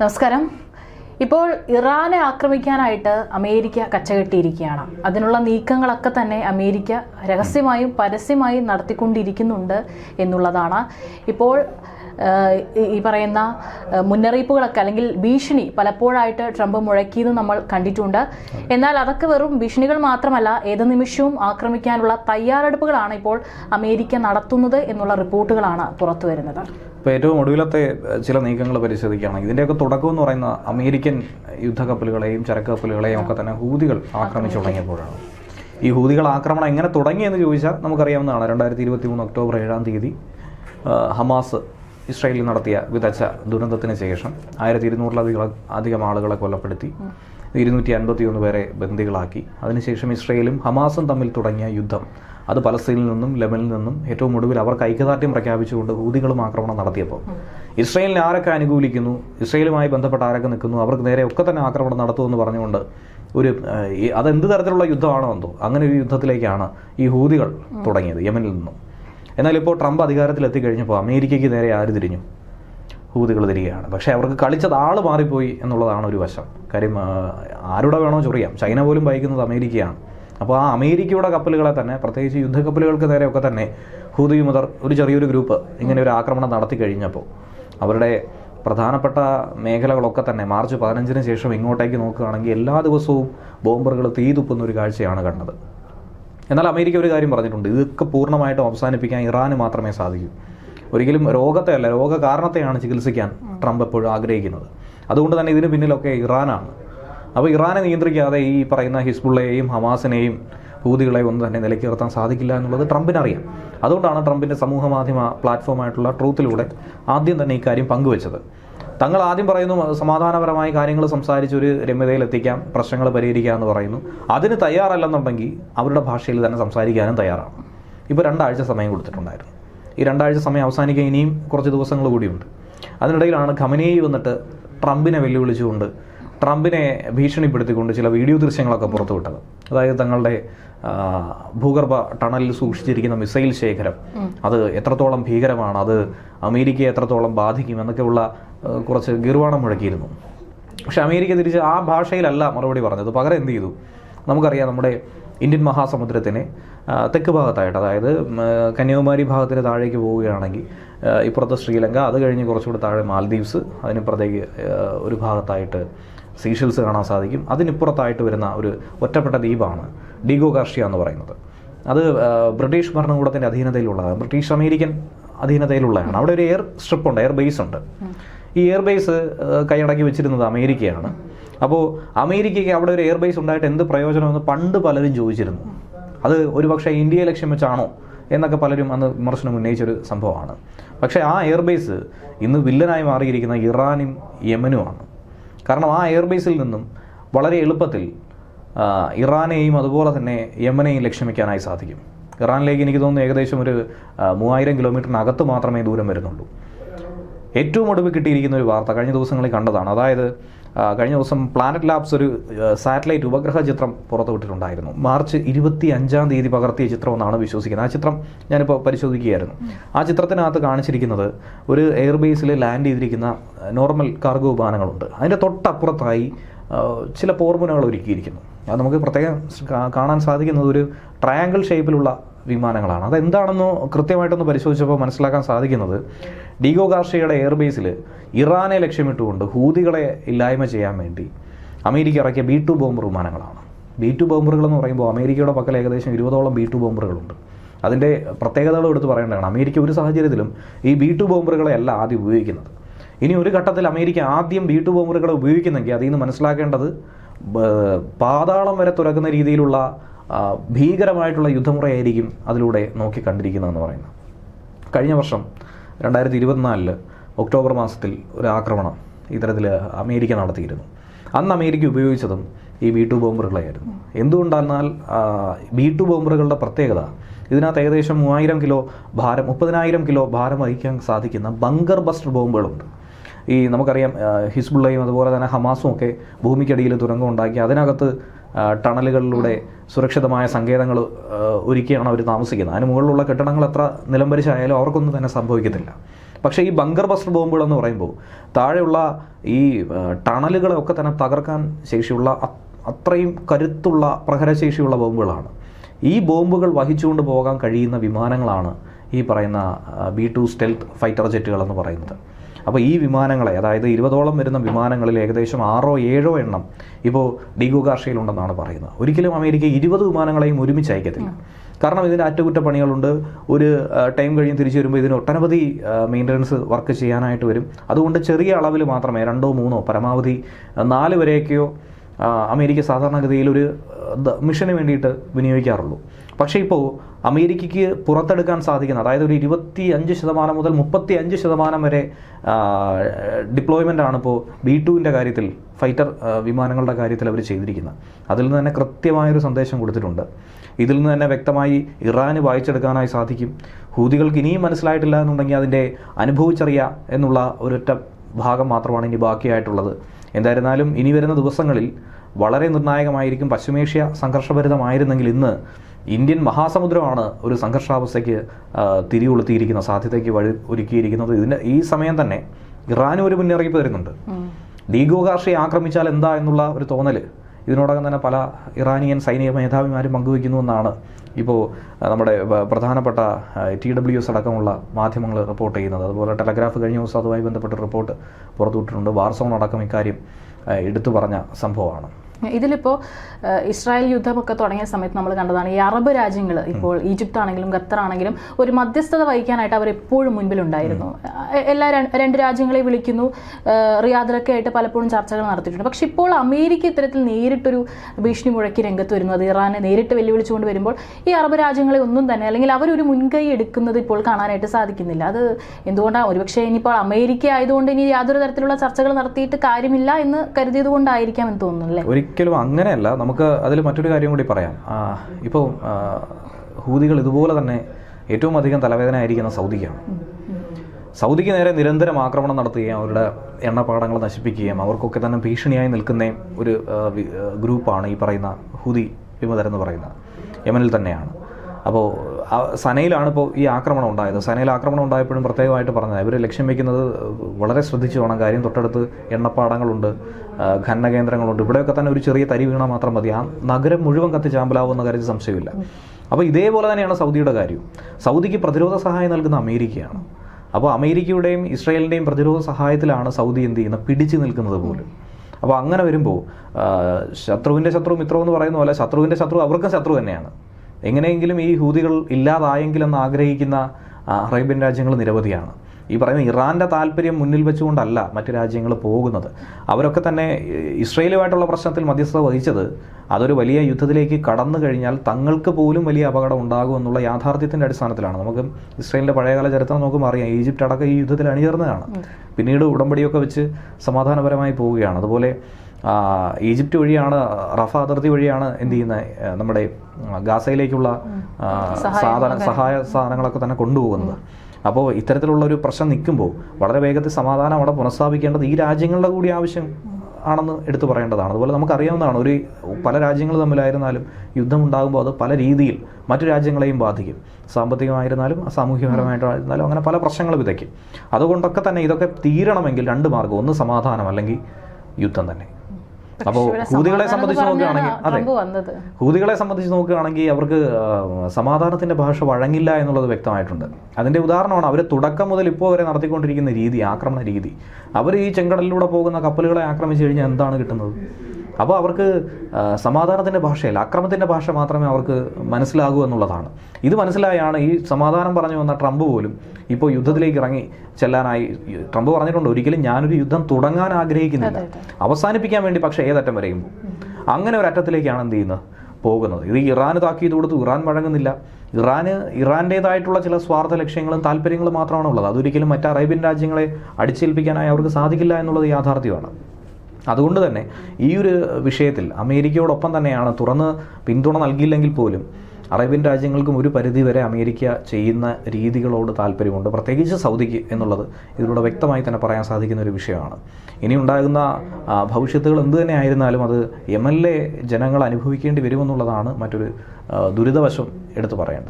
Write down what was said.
നമസ്കാരം. ഇപ്പോൾ ഇറാനെ ആക്രമിക്കാനായിട്ട് അമേരിക്ക കച്ചകെട്ടിയിരിക്കുകയാണ്. അതിനുള്ള നീക്കങ്ങളൊക്കെ തന്നെ അമേരിക്ക രഹസ്യമായും പരസ്യമായും നടത്തിക്കൊണ്ടിരിക്കുന്നുണ്ട് എന്നുള്ളതാണ്. ഇപ്പോൾ ഈ- പറയുന്ന മുന്നറിയിപ്പുകളൊക്കെ അല്ലെങ്കിൽ ഭീഷണി പലപ്പോഴായിട്ട് ട്രംപ് മുഴക്കിയത് നമ്മൾ കണ്ടിട്ടുണ്ട്. എന്നാൽ അതൊക്കെ വെറും ഭീഷണികൾ മാത്രമല്ല ഏത് നിമിഷവും ആക്രമിക്കാനുള്ള തയ്യാറെടുപ്പുകളാണ് ഇപ്പോൾ അമേരിക്ക നടത്തുന്നത് എന്നുള്ള റിപ്പോർട്ടുകളാണ് പുറത്തു വരുന്നത്. ഇപ്പോൾ ഏറ്റവും ഒടുവിലത്തെ ചില നീക്കങ്ങൾ പരിശോധിക്കുകയാണ് ഇതിന്റെയൊക്കെ തുടക്കം എന്ന് പറയുന്ന അമേരിക്കൻ യുദ്ധക്കപ്പലുകളെയും ചരക്ക് കപ്പലുകളെയും ഒക്കെ തന്നെ ഹൂതികൾ ആക്രമിച്ചു തുടങ്ങിയപ്പോഴാണ്. ഈ ഹൂതികൾ ആക്രമണം എങ്ങനെ തുടങ്ങിയെന്ന് ചോദിച്ചാൽ നമുക്കറിയാവുന്നതാണ്. രണ്ടായിരത്തി ഇരുപത്തി മൂന്ന് ഒക്ടോബർ ഏഴാം തീയതി ഹമാസ് ഇസ്രായേലിൽ നടത്തിയ വിതച്ച ദുരന്തത്തിന് ശേഷം ആയിരത്തി ഇരുന്നൂറിലധികം അധികം ആളുകളെ കൊലപ്പെടുത്തി ഇരുന്നൂറ്റി അൻപത്തി ഒന്ന് പേരെ ബന്ദികളാക്കി. അതിനുശേഷം ഇസ്രയേലും ഹമാസും തമ്മിൽ തുടങ്ങിയ യുദ്ധം. അത് പലസ്തീനിൽ നിന്നും ലെബനിൽ നിന്നും ഏറ്റവും ഒടുവിൽ അവർക്ക് ഐക്യദാർഢ്യം പ്രഖ്യാപിച്ചുകൊണ്ട് ഹൂതികളും ആക്രമണം നടത്തിയപ്പോൾ. ഇസ്രയേലിനെ ആരൊക്കെ അനുകൂലിക്കുന്നു? ഇസ്രയേലുമായി ബന്ധപ്പെട്ട ആരൊക്കെ നിൽക്കുന്നു? അവർക്ക് നേരെ ഒക്കെ തന്നെ ആക്രമണം നടത്തുമെന്ന് പറഞ്ഞുകൊണ്ട് ഒരു അതെന്ത് തരത്തിലുള്ള യുദ്ധമാണോ എന്തോ? അങ്ങനെ ഒരു യുദ്ധത്തിലേക്കാണ് ഈ ഹൂതികൾ തുടങ്ങിയത് യമനിൽ നിന്നും. എന്നാൽ ഇപ്പോൾ ട്രംപ് അധികാരത്തിലെത്തി കഴിഞ്ഞപ്പോൾ അമേരിക്കയ്ക്ക് നേരെ ആര് തിരിഞ്ഞു? ഹൂതികൾ തിരികെയാണ്. പക്ഷേ അവർക്ക് കളിച്ചത് ആൾ മാറിപ്പോയി എന്നുള്ളതാണ് ഒരു വശം. കാര്യം ആരുടെ വേണോ ചൊറിയാം. ചൈന പോലും ഭയക്കുന്നത് അമേരിക്കയാണ്. അപ്പോൾ ആ അമേരിക്കയുടെ കപ്പലുകളെ തന്നെ പ്രത്യേകിച്ച് യുദ്ധക്കപ്പലുകൾക്ക് നേരെയൊക്കെ തന്നെ ഹൂതി മുതർ ഒരു ചെറിയൊരു ഗ്രൂപ്പ് ഇങ്ങനെ ഒരു ആക്രമണം നടത്തി കഴിഞ്ഞപ്പോൾ അവരുടെ പ്രധാനപ്പെട്ട മേഖലകളൊക്കെ തന്നെ മാർച്ച് പതിനഞ്ചിന് ശേഷം ഇങ്ങോട്ടേക്ക് നോക്കുകയാണെങ്കിൽ എല്ലാ ദിവസവും ബോംബറുകൾ തീ തുപ്പുന്ന ഒരു കാഴ്ചയാണ് കണ്ടത്. എന്നാൽ അമേരിക്ക ഒരു കാര്യം പറഞ്ഞിട്ടുണ്ട്. ഇതൊക്കെ പൂർണമായിട്ടും അവസാനിപ്പിക്കാൻ ഇറാന് മാത്രമേ സാധിക്കൂ. ഒരിക്കലും രോഗത്തെ അല്ല രോഗകാരണത്തെയാണ് ചികിത്സിക്കാൻ ട്രംപ് എപ്പോഴും ആഗ്രഹിക്കുന്നത്. അതുകൊണ്ട് തന്നെ ഇതിന് പിന്നിലൊക്കെ ഇറാനാണ്. അപ്പോൾ ഇറാനെ നിയന്ത്രിക്കാതെ ഈ പറയുന്ന ഹിസ്ബുള്ളയെയും ഹമാസിനെയും ഹൂതികളെയും ഒന്നും തന്നെ നിലയ്ക്ക് നിർത്താൻ സാധിക്കില്ല എന്നുള്ളത് ട്രംപിനറിയാം. അതുകൊണ്ടാണ് ട്രംപിന്റെ സമൂഹ മാധ്യമ പ്ലാറ്റ്ഫോമായിട്ടുള്ള ട്രൂത്തിലൂടെ ആദ്യം തന്നെ ഈ കാര്യം പങ്കുവച്ചത്. തങ്ങൾ ആദ്യം പറയുന്നു സമാധാനപരമായി കാര്യങ്ങൾ സംസാരിച്ച് ഒരു രമ്യതയിൽ എത്തിക്കാം പ്രശ്നങ്ങൾ പരിഹരിക്കാം എന്ന് പറയുന്നു. അതിന് തയ്യാറല്ലെന്നുണ്ടെങ്കിൽ അവരുടെ ഭാഷയിൽ തന്നെ സംസാരിക്കാനും തയ്യാറാണ്. ഇപ്പോൾ രണ്ടാഴ്ച സമയം കൊടുത്തിട്ടുണ്ടായിരുന്നു. ഈ രണ്ടാഴ്ച സമയം അവസാനിക്കാൻ ഇനിയും കുറച്ച് ദിവസങ്ങൾ കൂടിയുണ്ട്. അതിനിടയിലാണ് ഖമനേയി വന്നിട്ട് ട്രംപിനെ വെല്ലുവിളിച്ചുകൊണ്ട് ട്രംപിനെ ഭീഷണിപ്പെടുത്തിക്കൊണ്ട് ചില വീഡിയോ ദൃശ്യങ്ങളൊക്കെ പുറത്തുവിട്ടത്. അതായത് തങ്ങളുടെ ഭൂഗർഭ ടണലിൽ സൂക്ഷിച്ചിരിക്കുന്ന മിസൈൽ ശേഖരം. അത് എത്രത്തോളം ഭീകരമാണ് അത് അമേരിക്കയെ എത്രത്തോളം ബാധിക്കും എന്നൊക്കെയുള്ള കുറച്ച് ഗീർവാണം മുഴക്കിയിരുന്നു. പക്ഷെ അമേരിക്ക തിരിച്ച് ആ ഭാഷയിലല്ല മറുപടി പറഞ്ഞത്. പകരം എന്ത് ചെയ്തു? നമുക്കറിയാം നമ്മുടെ ഇന്ത്യൻ മഹാസമുദ്രത്തിന് തെക്ക് ഭാഗത്തായിട്ട് അതായത് കന്യാകുമാരി ഭാഗത്തിന് താഴേക്ക് പോവുകയാണെങ്കിൽ ഇപ്പുറത്ത് ശ്രീലങ്ക അത് കഴിഞ്ഞ് കുറച്ചുകൂടി താഴെ മാൽദീവ്സ് അതിനിപ്പുറത്തേക്ക് പ്രത്യേക ഒരു ഭാഗത്തായിട്ട് സീഷൽസ് കാണാൻ സാധിക്കും. അതിനിപ്പുറത്തായിട്ട് വരുന്ന ഒരു ഒറ്റപ്പെട്ട ദ്വീപാണ് ഡിഗോ കാർഷിയ എന്ന് പറയുന്നത്. അത് ബ്രിട്ടീഷ് ഭരണകൂടത്തിന്റെ അധീനതയിലുള്ളതാണ്. ബ്രിട്ടീഷ് അമേരിക്കൻ അധീനതയിലുള്ളതാണ്. അവിടെ ഒരു എയർ സ്ട്രിപ്പ് ഉണ്ട് എയർ ബേസ് ഉണ്ട്. ഈ എയർ ബേസ് കൈയടക്കി വെച്ചിരുന്നത് അമേരിക്കയാണ്. അപ്പോൾ അമേരിക്കയ്ക്ക് അവിടെ ഒരു എയർ ബേസ് ഉണ്ടായിട്ട് എന്ത് പ്രയോജനമെന്ന് പണ്ട് പലരും ചോദിച്ചിരുന്നു. അത് ഒരുപക്ഷെ ഇന്ത്യയെ ലക്ഷ്യം വെച്ചാണോ എന്നൊക്കെ പലരും അന്ന് വിമർശനം ഉന്നയിച്ചൊരു സംഭവമാണ്. പക്ഷേ ആ എയർ ബേസ് ഇന്ന് വില്ലനായി മാറിയിരിക്കുന്ന ഇറാനും യമനുമാണ്. കാരണം ആ എയർബേസിൽ നിന്നും വളരെ എളുപ്പത്തിൽ ഇറാനെയും അതുപോലെ തന്നെ യമനെയും ലക്ഷ്യമിക്കാനായി സാധിക്കും. ഇറാനിലേക്ക് എനിക്ക് തോന്നുന്നു ഏകദേശം ഒരു മൂവായിരം കിലോമീറ്ററിനകത്ത് മാത്രമേ ദൂരം വരുന്നുള്ളൂ. ഏറ്റവും ഒടുവിൽ കിട്ടിയിരിക്കുന്ന ഒരു വാർത്ത കഴിഞ്ഞ ദിവസങ്ങളിൽ കണ്ടതാണ്. അതായത് കഴിഞ്ഞ ദിവസം പ്ലാനറ്റ് ലാബ്സ് ഒരു സാറ്റലൈറ്റ് ഉപഗ്രഹ ചിത്രം പുറത്തുവിട്ടിട്ടുണ്ടായിരുന്നു മാർച്ച് ഇരുപത്തി അഞ്ചാം തീയതി പകർത്തിയ ചിത്രം എന്നാണ് വിശ്വസിക്കുന്നത്. ആ ചിത്രം ഞാനിപ്പോൾ പരിശോധിക്കുകയായിരുന്നു. ആ ചിത്രത്തിനകത്ത് കാണിച്ചിരിക്കുന്നത് ഒരു എയർബേസിൽ ലാൻഡ് ചെയ്തിരിക്കുന്ന നോർമൽ കാർഗോ വിമാനങ്ങളുണ്ട്. അതിന്റെ തൊട്ടപ്പുറത്തായി ചില പോർമുനകൾ ഒരുക്കിയിരിക്കുന്നു. അത് നമുക്ക് പ്രത്യേകം കാണാൻ സാധിക്കുന്നത് ഒരു ട്രയാങ്കിൾ ഷേപ്പിലുള്ള വിമാനങ്ങളാണ്. അതെന്താണെന്ന് കൃത്യമായിട്ടൊന്ന് പരിശോധിച്ചപ്പോൾ മനസ്സിലാക്കാൻ സാധിക്കുന്നത് ഡീഗോ ഗാർഷയുടെ എയർബേസിൽ ഇറാനെ ലക്ഷ്യമിട്ടുകൊണ്ട് ഹൂതികളെ ഇല്ലായ്മ ചെയ്യാൻ വേണ്ടി അമേരിക്ക ഇറക്കിയ ബി ടു ബോംബർ വിമാനങ്ങളാണ്. ബി ടു ബോംബറുകൾ എന്ന് പറയുമ്പോൾ അമേരിക്കയുടെ പക്കൽ ഏകദേശം ഇരുപതോളം ബി ടു ബോംബറുകളുണ്ട് അതിന്റെ പ്രത്യേകതകൾ എടുത്ത് പറയേണ്ടതാണ്. അമേരിക്ക ഒരു സാഹചര്യത്തിലും ഈ ബി ടു ബോംബറുകളെ അല്ല ആദ്യം ഉപയോഗിക്കുന്നത്. ഇനി ഒരു ഘട്ടത്തിൽ അമേരിക്ക ആദ്യം ബി ടു ബോംബറുകളെ ഉപയോഗിക്കുന്നെങ്കിൽ അതിൽ നിന്ന് മനസ്സിലാക്കേണ്ടത് പാതാളം വരെ തുറക്കുന്ന രീതിയിലുള്ള ഭീകരമായിട്ടുള്ള യുദ്ധമുറയായിരിക്കും അതിലൂടെ നോക്കി കണ്ടിരിക്കുന്നതെന്ന് പറയുന്നത്. കഴിഞ്ഞ വർഷം രണ്ടായിരത്തി ഇരുപത്തിനാലിൽ ഒക്ടോബർ മാസത്തിൽ ഒരു ആക്രമണം ഇത്തരത്തിൽ അമേരിക്ക നടത്തിയിരുന്നു. അന്ന് അമേരിക്ക ഉപയോഗിച്ചതും ഈ ബി ടു ബോംബറുകളായിരുന്നു. എന്തുകൊണ്ടെന്നാൽ ബി ടു ബോംബറുകളുടെ പ്രത്യേകത ഇതിനകത്ത് ഏകദേശം മൂവായിരം കിലോ ഭാരം മുപ്പതിനായിരം കിലോ ഭാരം വഹിക്കാൻ സാധിക്കുന്ന ബങ്കർ ബസ്റ്റർ ബോംബുകളുണ്ട്. ഈ നമുക്കറിയാം ഹിസ്ബുള്ളയും അതുപോലെ തന്നെ ഹമാസും ഒക്കെ ഭൂമിക്കടിയിൽ തുരങ്കം ഉണ്ടാക്കി അതിനകത്ത് ടണലുകളിലൂടെ സുരക്ഷിതമായ സങ്കേതങ്ങൾ ഒരുക്കിയാണ് അവർ താമസിക്കുന്നത്. അതിന് മുകളിലുള്ള കെട്ടിടങ്ങൾ എത്ര നിലംപരിശായാലും അവർക്കൊന്നും തന്നെ സംഭവിക്കത്തില്ല. പക്ഷേ ഈ ബങ്കർ ബസ്റ്റർ ബോംബുകൾ എന്ന് പറയുമ്പോൾ താഴെയുള്ള ഈ ടണലുകളൊക്കെ തന്നെ തകർക്കാൻ ശേഷിയുള്ള അത്രയും കരുത്തുള്ള പ്രഹരശേഷിയുള്ള ബോംബുകളാണ്. ഈ ബോംബുകൾ വഹിച്ചുകൊണ്ട് പോകാൻ കഴിയുന്ന വിമാനങ്ങളാണ് ഈ പറയുന്ന ബി ടു സ്റ്റെൽത്ത് ഫൈറ്റർ ജെറ്റുകൾ എന്ന് പറയുന്നത്. അപ്പോൾ ഈ വിമാനങ്ങളെ അതായത് ഇരുപതോളം വരുന്ന വിമാനങ്ങളിൽ ഏകദേശം ആറോ ഏഴോ എണ്ണം ഇപ്പോൾ ഡിഗോ കാർഷയിലുണ്ടെന്നാണ് പറയുന്നത്. ഒരിക്കലും അമേരിക്ക ഇരുപത് വിമാനങ്ങളെയും ഒരുമിച്ച് അയക്കത്തില്ല. കാരണം ഇതിന്റെ അറ്റകുറ്റപ്പണികളുണ്ട്. ഒരു ടൈം കഴിഞ്ഞ് തിരിച്ചു വരുമ്പോൾ ഇതിന് ഒട്ടനവധി മെയിന്റനൻസ് വർക്ക് ചെയ്യാനായിട്ട് വരും. അതുകൊണ്ട് ചെറിയ അളവിൽ മാത്രമേ രണ്ടോ മൂന്നോ പരമാവധി നാല് വരെയൊക്കെയോ അമേരിക്ക സാധാരണഗതിയിൽ ഒരു മിഷന് വേണ്ടിയിട്ട് വിനിയോഗിക്കാറുള്ളൂ. പക്ഷേ ഇപ്പോൾ അമേരിക്കയ്ക്ക് പുറത്തെടുക്കാൻ സാധിക്കുന്ന അതായത് ഒരു ഇരുപത്തി അഞ്ച് ശതമാനം മുതൽ മുപ്പത്തി അഞ്ച് ശതമാനം വരെ ഡിപ്ലോയ്മെന്റ് ആണ് ഇപ്പോൾ ബി ടുവിന്റെ കാര്യത്തിൽ ഫൈറ്റർ വിമാനങ്ങളുടെ കാര്യത്തിൽ അവർ ചെയ്തിരിക്കുന്നത്. അതിൽ നിന്ന് തന്നെ കൃത്യമായൊരു സന്ദേശം കൊടുത്തിട്ടുണ്ട്. ഇതിൽ നിന്ന് തന്നെ വ്യക്തമായി ഇറാന് വായിച്ചെടുക്കാനായി സാധിക്കും. ഹൂതികൾക്ക് ഇനിയും മനസ്സിലായിട്ടില്ല എന്നുണ്ടെങ്കിൽ അതിന്റെ അനുഭവിച്ചറിയ എന്നുള്ള ഒരൊറ്റ ഭാഗം മാത്രമാണ് ഇനി ബാക്കിയായിട്ടുള്ളത്. എന്തായിരുന്നാലും ഇനി വരുന്ന ദിവസങ്ങളിൽ വളരെ നിർണായകമായിരിക്കും പശ്ചിമേഷ്യ സംഘർഷഭരിതമായിരുന്നെങ്കിൽ ഇന്ന് ഇന്ത്യൻ മഹാസമുദ്രമാണ് ഒരു സംഘർഷാവസ്ഥയ്ക്ക് തിരികൊളുത്തിയിരിക്കുന്ന സാധ്യതയ്ക്ക് വഴി ഒരുക്കിയിരിക്കുന്നത്. ഇതിന്റെ ഈ സമയം തന്നെ ഇറാനും ഒരു മുന്നറിയിപ്പ് തരുന്നുണ്ട്. ഡീഗോ കാർഷിയെ ആക്രമിച്ചാൽ എന്താ എന്നുള്ള ഒരു തോന്നൽ ഇതിനോടകം തന്നെ പല ഇറാനിയൻ സൈനിക മേധാവിമാരും പങ്കുവയ്ക്കുന്നുവെന്നാണ് ഇപ്പോൾ നമ്മുടെ പ്രധാനപ്പെട്ട ടി ഡബ്ല്യു എസ് അടക്കമുള്ള മാധ്യമങ്ങൾ റിപ്പോർട്ട് ചെയ്യുന്നത്. അതുപോലെ ടെലഗ്രാഫ് കഴിഞ്ഞ ദിവസം അതുമായി ബന്ധപ്പെട്ട റിപ്പോർട്ട് പുറത്തുവിട്ടിട്ടുണ്ട്. വാർസോൺ അടക്കം ഇക്കാര്യം എടുത്തു പറഞ്ഞ സംഭവമാണ്. ഇതിലിപ്പോൾ ഇസ്രായേൽ യുദ്ധമൊക്കെ തുടങ്ങിയ സമയത്ത് നമ്മൾ കണ്ടതാണ് ഈ അറബ് രാജ്യങ്ങൾ ഇപ്പോൾ ഈജിപ്ത് ആണെങ്കിലും ഖത്തർ ആണെങ്കിലും ഒരു മധ്യസ്ഥത വഹിക്കാനായിട്ട് അവർ എപ്പോഴും മുൻപിലുണ്ടായിരുന്നു. എല്ലാ രണ്ട് രാജ്യങ്ങളെ വിളിക്കുന്നു റിയാദിലൊക്കെ ആയിട്ട് പലപ്പോഴും ചർച്ചകൾ നടത്തിയിട്ടുണ്ട്. പക്ഷെ ഇപ്പോൾ അമേരിക്ക ഇത്തരത്തിൽ നേരിട്ടൊരു ഭീഷണി മുഴക്കി രംഗത്ത് വരുന്നു അത് ഇറാനെ നേരിട്ട് വെല്ലുവിളിച്ചുകൊണ്ട് വരുമ്പോൾ ഈ അറബ് രാജ്യങ്ങളെ ഒന്നും തന്നെ അല്ലെങ്കിൽ അവരൊരു മുൻകൈ എടുക്കുന്നത് ഇപ്പോൾ കാണാനായിട്ട് സാധിക്കുന്നില്ല. അത് എന്തുകൊണ്ടാണ് ഒരുപക്ഷെ ഇനിയിപ്പോൾ അമേരിക്ക ആയതുകൊണ്ട് ഇനി യാതൊരു തരത്തിലുള്ള ചർച്ചകൾ നടത്തിയിട്ട് കാര്യമില്ല എന്ന് കരുതിയത് കൊണ്ടായിരിക്കാം എന്ന് തോന്നുന്നു അല്ലേ? ഒരിക്കലും അങ്ങനെയല്ല. നമുക്ക് അതിൽ മറ്റൊരു കാര്യം കൂടി പറയാം. ഇപ്പോൾ ഹൂതികൾ ഇതുപോലെ തന്നെ ഏറ്റവും അധികം തലവേദന ആയിരിക്കുന്ന സൗദിക്കാണ്. സൗദിക്ക് നേരെ നിരന്തരം ആക്രമണം നടത്തുകയും അവരുടെ എണ്ണപ്പാടങ്ങൾ നശിപ്പിക്കുകയും അവർക്കൊക്കെ തന്നെ ഭീഷണിയായി നിൽക്കുന്ന ഒരു ഗ്രൂപ്പാണ് ഈ പറയുന്ന ഹൂതി വിമതരെന്ന് പറയുന്നത് യമനിൽ തന്നെയാണ്. അപ്പോൾ സനയിലാണ് ഇപ്പോൾ ഈ ആക്രമണം ഉണ്ടായത്. സനയിൽ ആക്രമണം ഉണ്ടായപ്പോഴും പ്രത്യേകമായിട്ട് പറഞ്ഞത് ഇവർ ലക്ഷ്യം വയ്ക്കുന്നത് വളരെ ശ്രദ്ധിച്ചു വേണം. കാര്യം തൊട്ടടുത്ത് എണ്ണപ്പാടങ്ങളുണ്ട് ഖനന കേന്ദ്രങ്ങളുണ്ട് ഇവിടെയൊക്കെ തന്നെ ഒരു ചെറിയ തരി വീണാൽ മാത്രം മതി. ആ നഗരം മുഴുവൻ കത്തിച്ചാമ്പലാവുമെന്ന കാര്യത്തിൽ സംശയമില്ല. അപ്പോൾ ഇതേപോലെ തന്നെയാണ് സൗദിയുടെ കാര്യം സൗദിക്ക് പ്രതിരോധ സഹായം നൽകുന്ന അമേരിക്കയാണ്. അപ്പോൾ അമേരിക്കയുടെയും ഇസ്രായേലിന്റെയും പ്രതിരോധ സഹായത്തിലാണ് സൗദി എന്ത് ചെയ്യുന്നത്? പിടിച്ചു നിൽക്കുന്നത് പോലും. അപ്പോൾ അങ്ങനെ വരുമ്പോൾ ശത്രുവിന്റെ ശത്രു മിത്രം എന്ന് പറയുന്ന പോലെ ശത്രുവിന്റെ ശത്രു അവർക്കും ശത്രു തന്നെയാണ്. എങ്ങനെയെങ്കിലും ഈ ഹൂതികൾ ഇല്ലാതായെങ്കിലെന്ന് ആഗ്രഹിക്കുന്ന അറേബ്യൻ രാജ്യങ്ങൾ നിരവധിയാണ്. ഈ പറയുന്ന ഇറാന്റെ താല്പര്യം മുന്നിൽ വെച്ചുകൊണ്ടല്ല മറ്റ് രാജ്യങ്ങൾ പോകുന്നത്. അവരൊക്കെ തന്നെ ഇസ്രയേലുമായിട്ടുള്ള പ്രശ്നത്തിൽ മധ്യസ്ഥത വഹിച്ചത് അതൊരു വലിയ യുദ്ധത്തിലേക്ക് കടന്നു കഴിഞ്ഞാൽ തങ്ങൾക്ക് പോലും വലിയ അപകടം ഉണ്ടാകും എന്നുള്ള യാഥാർത്ഥ്യത്തിന്റെ അടിസ്ഥാനത്തിലാണ്. നമുക്ക് ഇസ്രയേലിന്റെ പഴയകാല ചരിത്രം നോക്കുമ്പോൾ അറിയാം ഈജിപ്റ്റ് അടക്കം ഈ യുദ്ധത്തിൽ അണിചേർന്നതാണ്. പിന്നീട് ഉടമ്പടിയൊക്കെ വെച്ച് സമാധാനപരമായി പോവുകയാണ്. അതുപോലെ ഈജിപ്റ്റ് വഴിയാണ് റഫ അതിർത്തി വഴിയാണ് എന്ത് ചെയ്യുന്നത് നമ്മുടെ ഗാസയിലേക്കുള്ള സാധന സഹായ സാധനങ്ങളൊക്കെ തന്നെ കൊണ്ടുപോകുന്നത്. അപ്പോൾ ഇത്തരത്തിലുള്ള ഒരു പ്രശ്നം നിൽക്കുമ്പോൾ വളരെ വേഗത്തിൽ സമാധാനം അവിടെ പുനഃസ്ഥാപിക്കേണ്ടത് ഈ രാജ്യങ്ങളുടെ കൂടി ആവശ്യം ആണെന്ന് എടുത്തു പറയേണ്ടതാണ്. അതുപോലെ നമുക്കറിയാവുന്നതാണ് ഒരു പല രാജ്യങ്ങൾ തമ്മിലായിരുന്നാലും യുദ്ധമുണ്ടാകുമ്പോൾ അത് പല രീതിയിൽ മറ്റു രാജ്യങ്ങളെയും ബാധിക്കും. സാമ്പത്തികമായിരുന്നാലും സാമൂഹ്യപരമായിട്ടായിരുന്നാലും അങ്ങനെ പല പ്രശ്നങ്ങൾ വിതയ്ക്കും. അതുകൊണ്ടൊക്കെ തന്നെ ഇതൊക്കെ തീരണമെങ്കിൽ രണ്ട് മാർഗം. ഒന്ന് സമാധാനം അല്ലെങ്കിൽ യുദ്ധം തന്നെ. അപ്പോൾ ഹൂതികളെ സംബന്ധിച്ച് നോക്കുകയാണെങ്കിൽ അതെ. ഹൂതികളെ സംബന്ധിച്ച് നോക്കുകയാണെങ്കിൽ അവർക്ക് സമാധാനത്തിന്റെ ഭാഷ വഴങ്ങില്ല എന്നുള്ളത് വ്യക്തമായിട്ടുണ്ട്. അതിന്റെ ഉദാഹരണമാണ് അവർ തുടക്കം മുതൽ ഇപ്പോൾ വരെ നടത്തിക്കൊണ്ടിരിക്കുന്ന രീതി ആക്രമണ രീതി. അവർ ഈ ചെങ്കടലിലൂടെ പോകുന്ന കപ്പലുകളെ ആക്രമിച്ചു കഴിഞ്ഞാൽ എന്താണ് കിട്ടുന്നത്? അപ്പോൾ അവർക്ക് സമാധാനത്തിന്റെ ഭാഷയിൽ ഭാഷയല്ല അക്രമത്തിന്റെ ഭാഷ മാത്രമേ അവർക്ക് മനസ്സിലാകൂ എന്നുള്ളതാണ്. ഇത് മനസ്സിലായാണ് ഈ സമാധാനം പറഞ്ഞു വന്ന ട്രംപ് പോലും ഇപ്പോൾ യുദ്ധത്തിലേക്ക് ഇറങ്ങി ചെല്ലാനായി ട്രംപ് പറഞ്ഞിട്ടുണ്ട് ഒരിക്കലും ഞാനൊരു യുദ്ധം തുടങ്ങാൻ ആഗ്രഹിക്കുന്നില്ല. അവസാനിപ്പിക്കാൻ വേണ്ടി പക്ഷേ ഏതറ്റം വരെയും അങ്ങനെ ഒരു അറ്റത്തിലേക്കാണ് എന്ത് ചെയ്യുന്നത്? പോകുന്നത്. ഇത് ഇറാന് താക്കീത് കൊടുത്തു ഇറാൻ വഴങ്ങുന്നില്ല. ഇറാന് ഇറാന്റേതായിട്ടുള്ള ചില സ്വാർത്ഥ ലക്ഷ്യങ്ങളും താല്പര്യങ്ങളും മാത്രമാണ് ഉള്ളത് അതൊരിക്കലും മറ്റ് അറേബ്യൻ രാജ്യങ്ങളെ അടിച്ചേൽപ്പിക്കാനായി അവർക്ക് സാധിക്കില്ല എന്നുള്ളത് യാഥാർത്ഥ്യമാണ്. അതുകൊണ്ട് തന്നെ ഈ ഒരു വിഷയത്തിൽ അമേരിക്കയോടൊപ്പം തന്നെയാണ് തുറന്ന് പിന്തുണ നൽകിയില്ലെങ്കിൽ പോലും അറേബ്യൻ രാജ്യങ്ങൾക്കും ഒരു പരിധി വരെ അമേരിക്ക ചെയ്യുന്ന രീതികളോട് താല്പര്യമുണ്ട്. പ്രത്യേകിച്ച് സൗദിക്ക് എന്നുള്ളത് ഇതിലൂടെ വ്യക്തമായി തന്നെ പറയാൻ സാധിക്കുന്ന ഒരു വിഷയമാണ്. ഇനി ഉണ്ടാകുന്ന ഭവിഷ്യത്തുകൾ എന്തു തന്നെ ആയിരുന്നാലും അത് എ ജനങ്ങൾ അനുഭവിക്കേണ്ടി വരുമെന്നുള്ളതാണ് മറ്റൊരു ദുരിതവശം എടുത്തു പറയേണ്ടത്.